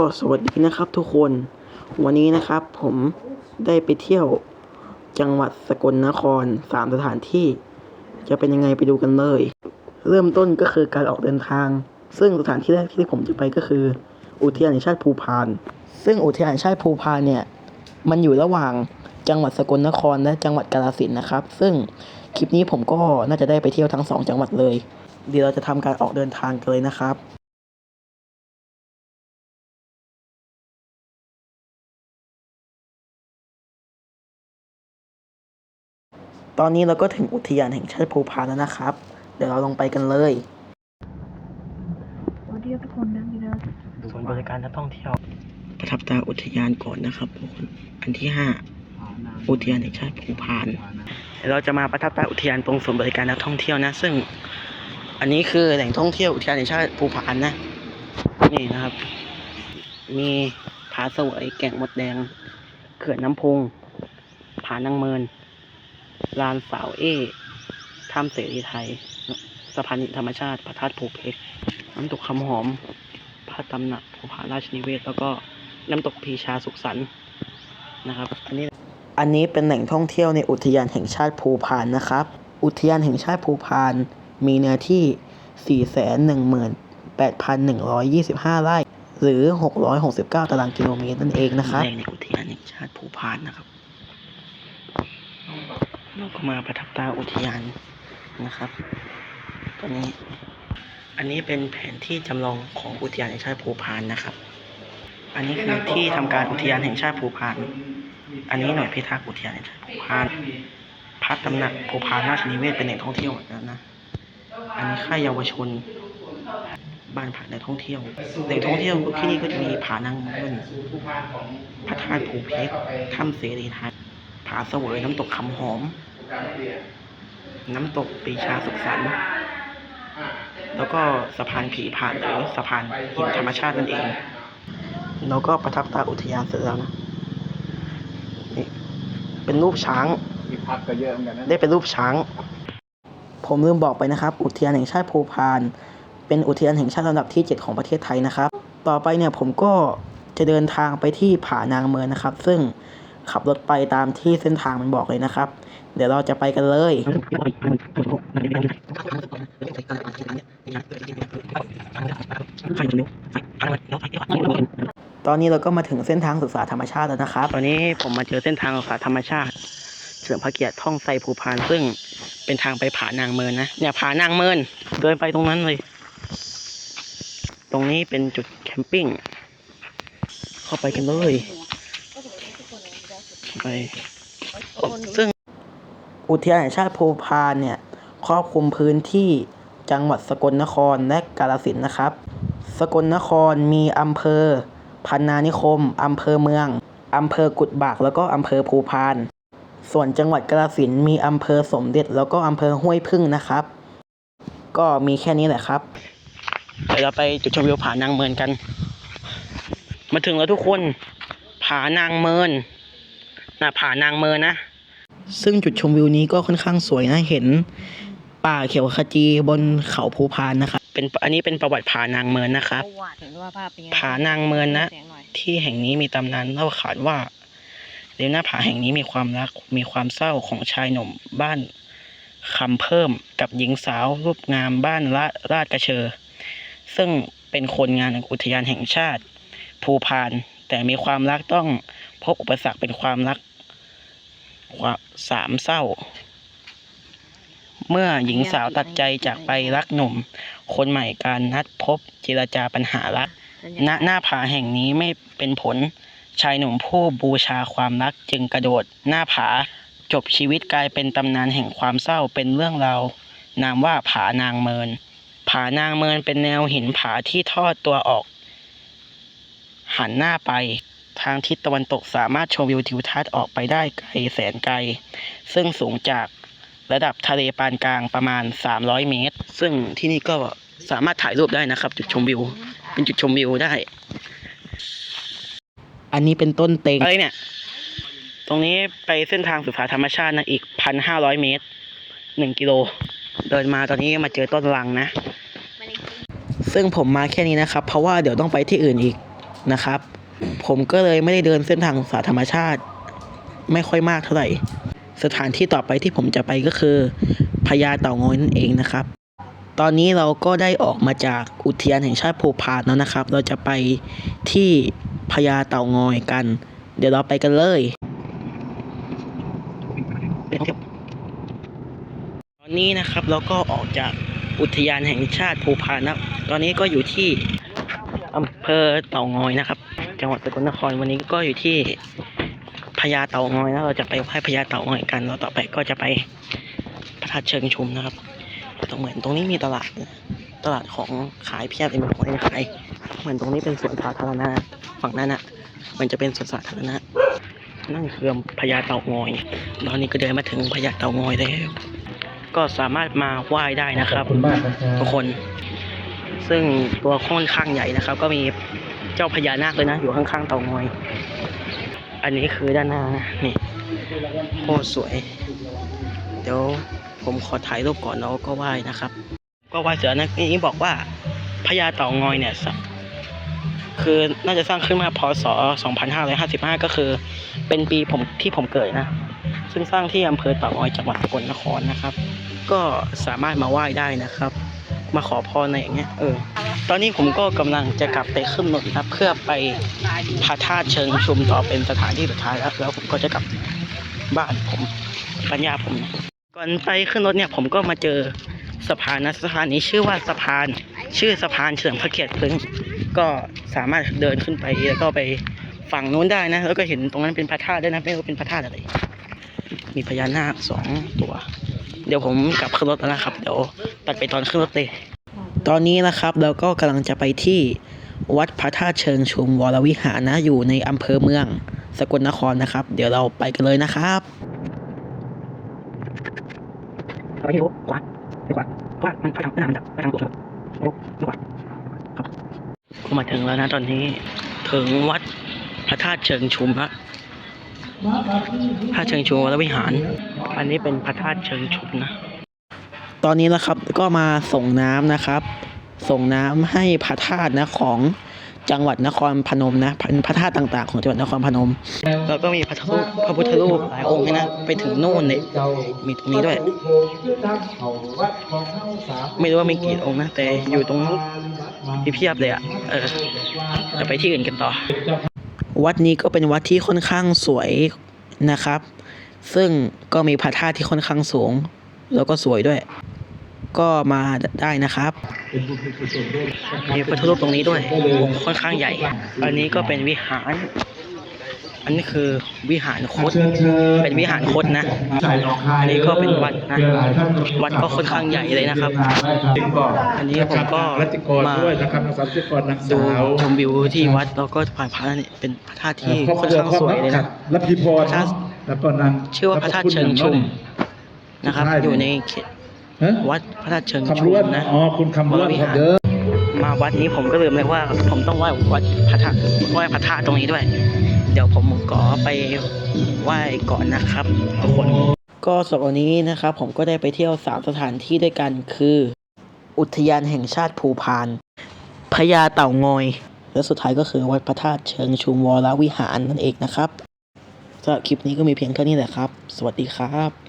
ก็สวัสดีนะครับทุกคน วันนี้นะครับผมได้ไปเที่ยวจังหวัดสกลนครสามสถานที่ จะเป็นยังไงไปดูกันเลย เริ่มต้นก็คือการออกเดินทาง ซึ่งสถานที่แรกที่ผมจะไปก็คือ อุทยานแห่งชาติภูพาน ซึ่งอุทยานแห่งชาติภูพานเนี่ย มันอยู่ระหว่างจังหวัดสกลนครและจังหวัดกาฬสินธุ์นะครับ ซึ่งคลิปนี้ผมก็น่าจะได้ไปเที่ยวทั้งสองจังหวัดเลย เดี๋ยวเราจะทำการออกเดินทางกันเลยนะครับ ตอนนี้เราก็ถึงอุทยานแห่งชาติภูพานแล้วนะครับ เดี๋ยวเราลงไปกันเลยสวัสดีครับทุกคนนะนี่นะส่วนบริการนักท่องเที่ยว ประทับตาอุทยานก่อนนะครับทุกคนอันที่ห้าอุทยานแห่งชาติภูพานเดี๋ยวเราจะมาประทับตาอุทยานตรงศูนย์บริการนักท่องเที่ยวนะ ซึ่ง อันนี้คือแหล่งท่องเที่ยวอุทยานแห่งชาติภูพานนะ นี่นะครับ มีผาเสวยแก่งมดแดง เขื่อนน้ำพุงผานางเมิน ลานสาวเอถ้ำเสรีไทยสะพานิธรรมชาติพระธาตุภูเพชรน้ำตกคำหอมพระตำหนักภูผาราชนิเวศ แล้วก็น้ำตกพีชาสุขสันต์นะครับ อันนี้อันนี้เป็นแหล่งท่องเที่ยวในอุทยานแห่งชาติภูพานนะครับ อุทยานแห่งชาติภูพานมีเนื้อที่ 418,125 ไร่ หรือ 669 ตารางกิโลเมตรนั่นเองนะครับในอุทยานแห่งชาติภูพานนะครับ เราก็มาประทับตาอุทยานนะครับ ตอนนี้ อันนี้เป็นแผนที่จำลองของอุทยานแห่งชาติภูพานนะครับ อันนี้คือที่ทำการอุทยานแห่งชาติภูพาน อันนี้หน่วยพิทักษ์อุทยานแห่งชาติภูพานพัดตำหนักภูพานราชนิเวศเป็นแหล่งท่องเที่ยวแล้วนะ อันนี้ค่ายเยาวชนบ้านพักแหล่งท่องเที่ยวแหล่งท่องเที่ยวที่นี่ก็จะมีผานางเมินพระธาตุภูเพชรถ้ำเสรีไทยผาเสวยน้ำตกคำหอม น้ำตกปีชาสุขสันต์แล้วก็สะพานผีผ่านหรือสะพานหินธรรมชาตินั่นเอง แล้วก็ประทับตาอุทยานเสร็จแล้วนะนี่เป็นรูปช้างมีพักก็เยอะเหมือนกันนะได้เป็นรูปช้าง ผมลืมบอกไปนะครับ อุทยานแห่งชาติภูพาน เป็นอุทยานแห่งชาติลำดับที่ 7 ของประเทศไทยนะครับ ต่อไปเนี่ยผมก็จะเดินทางไปที่ผานางเมินนะครับ ซึ่ง ขับรถไปตามที่เส้นทางมันบอกเลยนะครับ เดี๋ยวเราจะไปกันเลยตอนนี้เราก็มาถึงเส้นทางศึกษาธรรมชาติแล้วนะครับ ตอนนี้ผมมาเจอเส้นทางศึกษาธรรมชาติเฉลิมพระเกียรติท่องไซภูพานซึ่งเป็นทางไปผานางเมินนะเนี่ยผานางเมินเดินไปตรงนั้นเลย ตรงนี้เป็นจุดแคมปิ้งเข้าไปกันเลย ไปซึ่งอุทยานแห่งชาติภูพานเนี่ยครอบคลุมพื้นที่จังหวัดสกลนครและกาฬสินธุ์นะครับ สกลนครมีอำเภอ พันนานิคมอำเภอเมืองอำเภอกุดบากแล้วก็อำเภอภูพาน ส่วนจังหวัดกาฬสินธุ์มีอำเภอสมเด็จแล้วก็อำเภอห้วยพึ่งนะครับ ก็มีแค่นี้แหละครับเดี๋ยวเราไปจุดชมวิวผานางเมินกัน มาถึงแล้วทุกคนผานางเมิน นะผานางเมินนะ ซึ่งจุดชมวิวนี้ก็ค่อนข้างสวยนะเห็น ป่าเขียวขจีบนเขาภูพานนะครับเป็นอันนี้เป็นประวัติผานางเมินนะครับประวัติเห็นว่าภาพเป็นยังไงผานางเมินนะเสียงหน่อยที่แห่งนี้มีตำนานเล่าขานว่าริมหน้าผาแห่งนี้มีความรักมีความเศร้าของชายหนุ่มบ้านคำเพิ่มกับหญิงสาวรูปงามบ้านละราชกระเชอ ซึ่งเป็นคนงานอุทยานแห่งชาติ ภูพาน แต่มีความรักต้อง พบอุปสรรคเป็นความรักความสามเศร้า เมื่อหญิงสาวตัดใจจากไปรักหนุ่ม คนใหม่การนัดพบเจรจาปัญหารัก ณหน้าผาแห่งนี้ไม่เป็นผลชายหนุ่มผู้บูชาความรักจึงกระโดดหน้าผาจบชีวิตกลายเป็นตำนานแห่งความเศร้าเป็นเรื่องราว นามว่าผานางเมิน ผานางเมินเป็นแนวหินผาที่ทอดตัวออก หันหน้าไป ทางทิศตะวันตกสามารถชมวิวทิวทัศน์ออกไปได้ไกลแสนไกล ซึ่งสูงจากระดับทะเลปานกลางประมาณ 300 เมตร ซึ่งที่นี่ก็สามารถถ่ายรูปได้นะครับ จุดชมวิว เป็นจุดชมวิวได้ อันนี้เป็นต้นเต็งอะไรเนี่ย ตรงนี้ไปเส้นทางศึกษาธรรมชาตินะอีกพันห้าร้อยเมตรหนึ่งกิโล เดินมาตอนนี้มาเจอต้นลังนะ ซึ่งผมมาแค่นี้นะครับ เพราะว่าเดี๋ยวต้องไปที่อื่นอีกนะครับ ผมก็เลยไม่ได้เดินเส้นทางสาธรรมชาติ ไม่ค่อยมากเท่าไหร่ สถานที่ต่อไปที่ผมจะไปก็คือพญาเต่างอยนั่นเองนะครับ ตอนนี้เราก็ได้ออกมาจากอุทยานแห่งชาติภูพานแล้วนะครับ เราจะไปที่พญาเต่างอยกัน เดี๋ยวเราไปกันเลยตอนนี้นะครับเราก็ออกจากอุทยานแห่งชาติภูพานนะตอนนี้ก็อยู่ที่อำเภอเต่างอยนะครับ จังหวัดสกลนครวันนี้ก็อยู่ที่พญาเต่างอยนะเราจะไปไหว้พญาเต่างอยกันแล้วต่อไปก็จะไปพระธาตุเชิงชุมนะครับตรงเหมือนตรงนี้มีตลาดนะตลาดของขายเพียบเลยมีของให้ขายเหมือนตรงนี้เป็นสวนสาธารณะฝั่งนั้นอะ มันจะเป็นสวนสาธารณะนั่นคือพญาเต่างอยตอนนี้ก็เดินมาถึงพญาเต่างอยแล้วก็สามารถมาไหว้ได้นะครับทุกคน ซึ่งตัวค่อนข้างใหญ่นะครับ ก็มี เจ้าพญานาคเลยนะ อยู่ข้างๆเตางอย อันนี้คือด้านหน้านะนี่โคตรสวย เดี๋ยวผมขอถ่ายรูปก่อนแล้วก็ไหว้นะครับ ก็ไหว้เสร็จนะนี่บอกว่าพญาเต่างอยเนี่ยคือน่าจะสร้างขึ้นมาพศ 2555 ก็คือ เป็นปีผมที่ผมเกิดนะ ซึ่งสร้างที่อำเภอเต่างอยจังหวัดสกลนครนะครับ ก็สามารถมาไหว้ได้นะครับ มาขอพรอะไรอย่างเงี้ยเออตอนนี้ผมก็กำลังจะกลับไปขึ้นรถนะครับ เพื่อไปพระธาตุเชิงชุมต่อเป็นสถานที่สุดท้ายแล้วแล้วผมก็จะกลับบ้านผมปัญญาผม ก่อนไปขึ้นรถเนี่ยผมก็มาเจอสะพานนะสะพานนี้ชื่อว่าสะพาน ชื่อสะพานเฉลิมพระเกียรติพึ่งก็สามารถเดินขึ้นไปแล้วก็ไปฝั่งนู้นได้นะ แล้วก็เห็นตรงนั้นเป็นพระธาตุด้วยนะไม่รู้เป็นพระธาตุอะไร มีพญานาคสองตัว เดี๋ยวผมกลับขึ้นรถแล้วนะครับ เดี๋ยวตัดไปตอนขึ้นรถเลย ตอนนี้นะครับเราก็กำลังจะไปที่วัดพระธาตุเชิงชุมวรวิหารนะอยู่ในอำเภอเมือง สกลนครนะครับ เดี๋ยวเราไปกันเลยนะครับเราที่รู้กวาดไปกวาดเพราะว่ามันพระทางหน้ามันดับพระทางตัวครับโอ้ดีกว่าครับก็มาถึงแล้วนะตอนนี้ถึงวัดพระธาตุเชิงชุมละ พระเชิงชุมวรวิหาร อันนี้เป็นพระธาตุเชิงชุมนะ ตอนนี้นะครับก็มาส่งน้ำนะครับ ส่งน้ำให้พระธาตุนะของจังหวัดนครพนมนะเป็นพระธาตุต่างๆ ของจังหวัดนครพนม แล้วก็มีพระพระพุทธรูปหลายองค์นะ ไปถึงโน่นเลยมีตรงนี้ด้วย ไม่รู้ว่ามีกี่องค์นะ แต่อยู่ตรงนู้นมีเพียบเลยอะ เออจะไปที่อื่นกันต่อ วัดนี้ก็เป็นวัดที่ค่อนข้างสวยนะครับ ซึ่งก็มีพระธาตุที่ค่อนข้างสูง แล้วก็สวยด้วย ก็มาได้นะครับ มีพระพุทธรูปตรงนี้ด้วยองค์ค่อนข้างใหญ่ อันนี้ก็เป็นวิหาร อันนี้คือวิหารคดเป็นวิหารคดนะ อันนี้ก็เป็นวัดนะ วัดก็ค่อนข้างใหญ่เลยนะครับ อันนี้ผมก็รัติกรมาด้วยนะครับนักสัตว์กรนักดูสาวชมวิวที่วัดแล้วก็ผ่านพระนี่เป็นพระธาตุที่ค่อนข้างสวยเลยนะและพีพรพระธาตุแล้วก็นางชื่อว่าพระธาตุเชิงชุมนะครับ อยู่ในเขตฮะวัดพระธาตุเชิงคำชุร้มวนนะอ๋อคุณคำร้วนวรวิหารเด้อมาวัดนี้ผมก็ลืมเลยว่า ผมต้องไหว้วัดพระธาตุไหว้พระธาตุตรงนี้ด้วย เดี๋ยวผมก็ไปไหว้ก่อนนะครับทุกคนก็สำหรับวันนี้นะครับ ผมก็ได้ไปเที่ยวสามสถานที่ด้วยกันคือ อุทยานแห่งชาติภูพานพญาเต่างอย และสุดท้ายก็คือวัดพระธาตุเชิงชุมวรวิหารนั่นเองนะครับสำหรับคลิปนี้ก็มีเพียงเท่านี้แหละครับ สวัสดีครับ